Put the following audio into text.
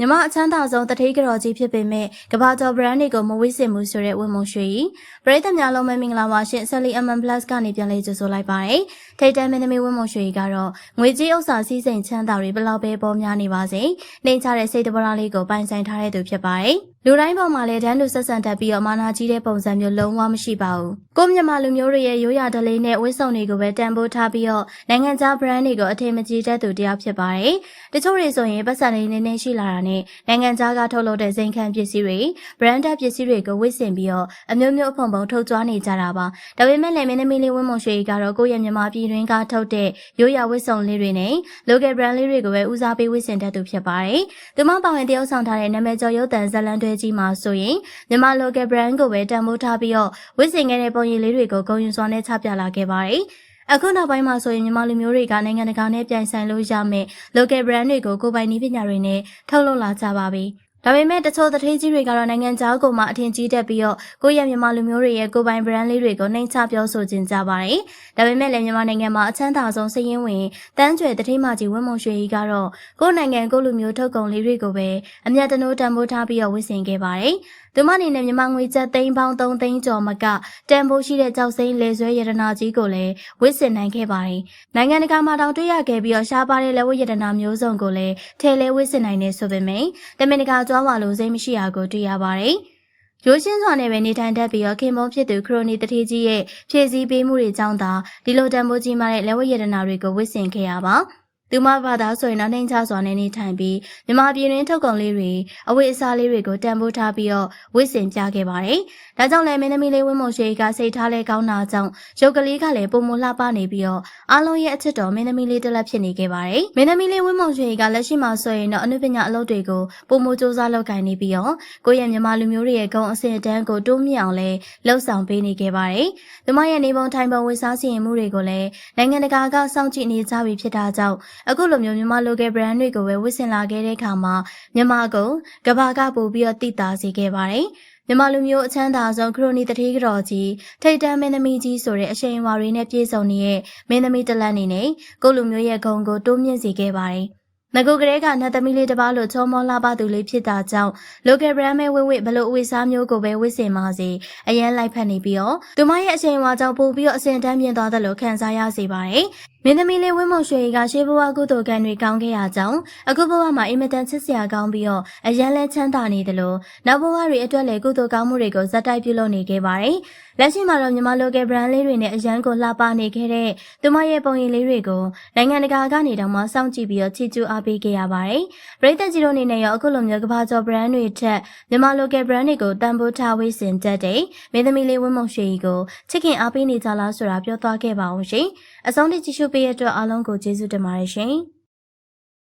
မြမအချမ်းသာဆုံးတထိတ်ကြော်ကြီးဖြစ်ပေမဲ့ကဘာကျော် brand တွေကိုမဝိစင်မှုဆိုတဲ့ဝင်းမုံရွှေကြီးပရိသတ်များလုံးပဲမင်္ဂလာပါရှင် Sally MM Plus ကနေပြန်လေးကြိုဆိုလိုက်ပါတယ်ထိတ်တန်းမင်းသမီးဝင်းမုံရွှေကြီးကတော့ငွေကြေးဥစ္စာစည်းစိမ်ချမ်းသာတွေဘယ်လောက်ပဲပေါ်များနေပါစေနှိမ်ချတဲ့စိတ်တဘောလေးကိုပိုင်ဆိုင်ထားတဲ့သူဖြစ်ပါတယ်လူတိုင်းပေါ်မှာလည်းတန်းလူဆက်ဆံတတ်ပြီးတော့မာနာကြီးတဲ့ပုံစံမျိုးလုံးဝမရှိပါဘူးကိုမြန်မာလူမျိုးတွေရဲ့ရိုးရာဓလေ့နဲ့ဝိစုံတွေကိုပဲတန်ဖိုးထားပြီးတော့နိုင်ငံခြား brand တွေကိုအထင်မကြီးတတ်သူတယောက်ဖြစ်ပါတယ်တချို့တွေဆိုရင်ပတ်စံလေးနည်းနည်းရှိလာတာနဲ့နိုင်ငံခြားကထုတ်လုပ်တဲ့ဇိမ်ခံပစ္စည်းတွေ branded ပစ္စည်းတွေကိုဝတ်ဆင်ပြီးတော့အမျိုးမျိုးအဖုံဖုံထုတ်ကြွားနေကြတာပါဒါပေမဲ့လည်းမင်းသမီးလေးဝင်းမုံရွှေကြီးကတော့ကိုယ့်ရဲ့မြန်မာပြည်တွင်းကထုတ်တဲ့ရိုးရာဝတ်စုံလေးတွေနဲ့ local brand လေးတွေကိုပဲဦးစားပေးဝတ်ဆင်တတ်သူဖြစ်ပါတယ်သူမပါဝင်တယောက်ဆောင်ထားတဲ့နာမည်ကျော်ရုပ်သံဇာတ်လမ်းတွဲကြီးမှာဆိုရင်မြန်မာ local brand ကိုပဲတန်ဖိုးထားပြီးတော့ဝတ်ဆင်ခဲ့တဲ့ပုံရိပ်လေးတွေကိုဂုဏ်ယူစွာနဲ့ချပြလာခဲ့ပါတယ်အခုနောက်ပိုင်းမှာဆိုရင်မြန်မာလူမျိုးတွေကနိုင်ငံတကာနဲ့ပြိုင်ဆိုင်လို့ရမယ့် local brand တွေကိုကိုယ်ပိုင်နည်းပညာတွေနဲ့ထုတ်လုပ်လာကြပါပြီ။ ဒါပေမဲ့တချို့သတင်းကြီးတွေကတော့နိုင်ငံခြားကိုမှအထင်ကြီးတက်ပြီးတော့ကိုယ့်ရဲ့မြန်မာလူမျိုးတွေရဲ့ကိုယ်ပိုင် brand လေးတွေကိုနှိမ်ချပြောဆိုခြင်းကြပါတယ်။ဒါပေမဲ့လည်းမြန်မာနိုင်ငံမှာအချမ်းသာဆုံးစည်ရင်းဝင်တန်းကျွယ်သတင်းမကြီးဝင်းမုံရွှေကြီးကတော့ကိုယ့်နိုင်ငံကိုယ့်လူမျိုးထုတ်ကုန်လေးတွေကိုပဲအမျက်တနိုးတန်ဖိုးထားပြီးတော့ဝတ်ဆင်ခဲ့ပါတယ်။ သူမအနေနဲ့မြန်မာငွေကျပ်သိန်းပေါင်း3သိန်းကျော်မကတန်ဖိုးရှိတဲ့ကြောက်စိမ့်လေဆွဲရတနာကြီးကိုလည်းဝစ်ဆင်နိုင်ခဲ့ပါတယ်။နိုင်ငံတကာမှာတောင်တွေ့ရခဲ့ပြီးတော့ရှားပါတဲ့လက်ဝတ်ရတနာမျိုးစုံကိုလည်းထဲလဲဝစ်ဆင်နိုင်နေဆိုပေမယ့်တမင်တကာကြွားဝါလို့စိတ်မရှိတာကိုတွေ့ရပါတယ်။ရိုးရှင်းစွာနဲ့ပဲနေထိုင်တတ်ပြီးတော့ခင်မုန်းဖြစ်သူခရိုနီတတိကြီးရဲ့ဖြည့်ဆည်းပေးမှုတွေကြောင့်သာဒီလိုတန်ဖိုးကြီးမားတဲ့လက်ဝတ်ရတနာတွေကိုဝစ်ဆင်ခဲ့ရပါ။ သူမဘာသာဆိုရင်တော့နှိမ်ချစွာနဲ့နေထိုင်ပြီးမြမပြည်တွင်ထုတ်ကုန်လေးတွေအဝတ်အစားလေးတွေကိုတန်ဖိုးထားပြီးတော့ဝစ်ဆင်ပြခဲ့ပါတယ်။ဒါကြောင့်လည်းမင်းသမီးလေးဝင်းမုံရွှေကစိတ်ထားလဲကောင်းတာကြောင့်ရုပ်ကလေးကလည်းပုံမလှပနေပြီးတော့အားလုံးရဲ့အချစ်တော်မင်းသမီးလေးတစ်လက်ဖြစ်နေခဲ့ပါတယ်။မင်းသမီးလေးဝင်းမုံရွှေကလက်ရှိမှာဆိုရင်တော့အနုပညာအလုပ်တွေကိုပုံမစူးစမ်းလုပ်ကိုင်နေပြီးတော့ကိုယ့်ရဲ့မြမလူမျိုးတွေရဲ့ဂုဏ်အဆင့်အတန်းကိုတိုးမြင့်အောင်လဲလှုပ်ဆောင်ပေးနေခဲ့ပါတယ်။သူမရဲ့နေပုံထိုင်ပုံဝတ်စားစီရင်မှုတွေကိုလည်းနိုင်ငံတကာကစောင့်ကြည့်နေကြပြီဖြစ်တာကြောင့်အခုလိုမျိုးမြန်မာ local brand တွေကိုပဲဝတ်ဆင်လာခဲ့တဲ့အခါမှာမြန်မာကုန်ကဘာကပို့ပြီးတော့တည်တာစေခဲ့ပါတယ်။မြန်မာလူမျိုးအချမ်းသာဆုံးခရိုနီတတိကတော်ကြီးထိတ်တန်းမင်းသမီးကြီးဆိုတဲ့အရှိန်အဝါတွေနဲ့ပြည့်စုံနေတဲ့မင်းသမီးတလက်နေနဲ့ကိုလူမျိုးရဲ့ဂုံကိုတိုးမြင့်စေခဲ့ပါတယ်။ငကိုကလေးကနတ်သမီးလေးတစ်ပါးလို့ချောမောလှပသူလေးဖြစ်တာကြောင့် local brand မဲဝိဝိဘလို့အဝိစားမျိုးကိုပဲဝစ်စင်ပါစေအရန်လိုက်ဖက်နေပြီးတော့သူမရဲ့အချိန်ဝါကြောင့်ပို့ပြီးတော့အစင်တန်းမြင့်သွားတယ်လို့ခံစားရစေပါတယ်မင်းသမီးလေးဝင်းမုံရွှေကရှေးဘဝကုသိုလ်ကံတွေကောင်းခဲ့ရကြောင်းအခုဘဝမှာအင်မတန်ချစ်စရာကောင်းပြီးတော့အရန်လဲချမ်းသာနေတယ်လို့နောက်ဘဝတွေအတွက်လည်းကုသိုလ်ကောင်းမှုတွေကိုဇက်တိုက်ပြုလုပ်နေခဲ့ပါတယ်။လက်ရှိမှာတော့မြန်မာ local brand လေးတွေနဲ့အရန်ကိုလှပနေခဲ့တဲ့သူမရဲ့ပုံရိပ်လေးတွေကိုနိုင်ငံတကာကနေတောင်မှစောင့်ကြည့်ပြီးတော့ချီးကျူးအားပေးခဲ့ရပါတယ်။ပရိသတ်ကြီးတို့အနေနဲ့ရောအခုလိုမျိုးကဘာကျော် brand တွေထက်မြန်မာ local brand တွေကိုတန်ဖိုးထားဝေးစင်တတ်တဲ့မင်းသမီးလေးဝင်းမုံရွှေကြီးကိုချစ်ခင်အားပေးနေကြလားဆိုတာပြောသွားခဲ့ပါအောင်ရှင်။အဆုံးထိကြည့်ရှုပေးရတဲ့အတွက်အားလုံးကိုကျေးဇူးတင်ပါတယ်ရှင်။